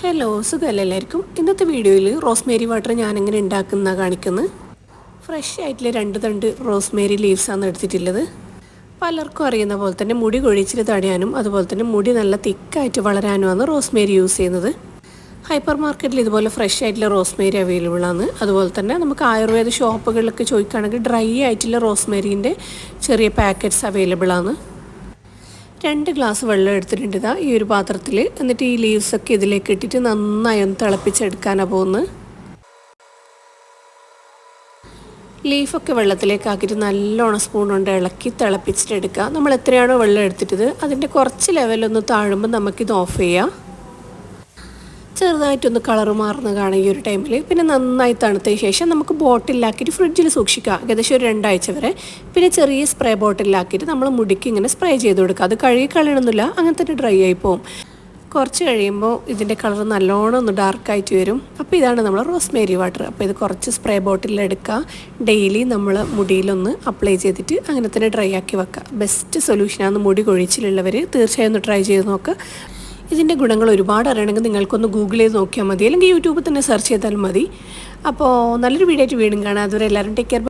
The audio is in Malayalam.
ഹലോ സുഖമല്ല എല്ലാവർക്കും? ഇന്നത്തെ വീഡിയോയിൽ റോസ്മേരി വാട്ടർ ഞാനെങ്ങനെ ഉണ്ടാക്കുന്ന കാണിക്കുന്നത് ഫ്രഷ് ആയിട്ടുള്ള രണ്ട് തണ്ട് റോസ്മേരി ലീവ്സാണ് എടുത്തിട്ടുള്ളത്. പലർക്കും അറിയുന്ന പോലെ തന്നെ മുടി കൊഴിച്ചിൽ തടയാനും അതുപോലെ തന്നെ മുടി നല്ല തിക്കായിട്ട് വളരാനുമാണ് റോസ്മേരി യൂസ് ചെയ്യുന്നത്. ഹൈപ്പർ മാർക്കറ്റിൽ ഇതുപോലെ ഫ്രഷ് ആയിട്ടുള്ള റോസ്മേരി അവൈലബിൾ ആണ്. അതുപോലെ തന്നെ നമുക്ക് ആയുർവേദ ഷോപ്പുകളിലൊക്കെ ചോദിക്കുകയാണെങ്കിൽ ഡ്രൈ ആയിട്ടുള്ള റോസ്മേരിന്റെ ചെറിയ പാക്കറ്റ്സ് അവൈലബിൾ ആണ്. രണ്ട് ഗ്ലാസ് വെള്ളം എടുത്തിട്ടുണ്ട് ഇതാ ഈ ഒരു പാത്രത്തിൽ എന്നിട്ട് ഈ ലീവ്സൊക്കെ ഇതിലേക്ക് ഇട്ടിട്ട് നന്നായി ഒന്ന് തിളപ്പിച്ചെടുക്കാനാണ് പോകുന്നത് ലീഫൊക്കെ വെള്ളത്തിലേക്ക് ആക്കിയിട്ട് നല്ലോണം സ്പൂൺ കൊണ്ട് ഇളക്കി തിളപ്പിച്ചിട്ടെടുക്കുക നമ്മൾ എത്രയാണോ വെള്ളം എടുത്തിട്ടത് അതിന്റെ കുറച്ച് ലെവലൊന്ന് താഴുമ്പോൾ നമുക്കിത് ഓഫ് ചെയ്യാം. ചെറുതായിട്ടൊന്ന് കളർ കാണാം ഈ ഒരു ടൈമിൽ പിന്നെ നന്നായി തണുത്തതിന് ശേഷം നമുക്ക് ബോട്ടിലാക്കിയിട്ട് ഫ്രിഡ്ജിൽ സൂക്ഷിക്കാം. ഏകദേശം ഒരു രണ്ടാഴ്ച വരെ. പിന്നെ ചെറിയ സ്പ്രേ ബോട്ടിലാക്കിയിട്ട് നമ്മൾ മുടിക്ക് ഇങ്ങനെ സ്പ്രേ ചെയ്ത് കൊടുക്കുക അത് കഴുകി കളയണമെന്നില്ല അങ്ങനെ തന്നെ ഡ്രൈ ആയി പോകും കുറച്ച് കഴിയുമ്പോൾ ഇതിന്റെ കളർ നല്ലോണം ഒന്ന് ഡാർക്കായിട്ട് വരും. അപ്പോൾ ഇതാണ് നമ്മൾ റോസ്മേരി വാട്ടർ അപ്പോൾ ഇത് കുറച്ച് സ്പ്രേ ബോട്ടിൽ എടുക്കുക. ഡെയിലി നമ്മൾ മുടിയിലൊന്ന് അപ്ലൈ ചെയ്തിട്ട് അങ്ങനെ തന്നെ ഡ്രൈ ആക്കി വെക്കുക. ബെസ്റ്റ് സൊല്യൂഷനാണ് മുടി കൊഴിച്ചിലുള്ളവർ തീർച്ചയായും ഒന്ന് ട്രൈ ചെയ്ത് നോക്കുക. ഇതിന്റെ ഗുണങ്ങൾ ഒരുപാട് അറിയണമെങ്കിൽ നിങ്ങൾക്കൊന്ന് ഗൂഗിൾ ചെയ്ത് നോക്കിയാൽ മതി. അല്ലെങ്കിൽ യൂട്യൂബിൽ തന്നെ സെർച്ച് ചെയ്താൽ മതി. അപ്പോൾ നല്ലൊരു വീഡിയോ ആയിട്ട് വീണ്ടും കാണാം. അതുവരെ എല്ലാവരും ടേക്ക് കെയർ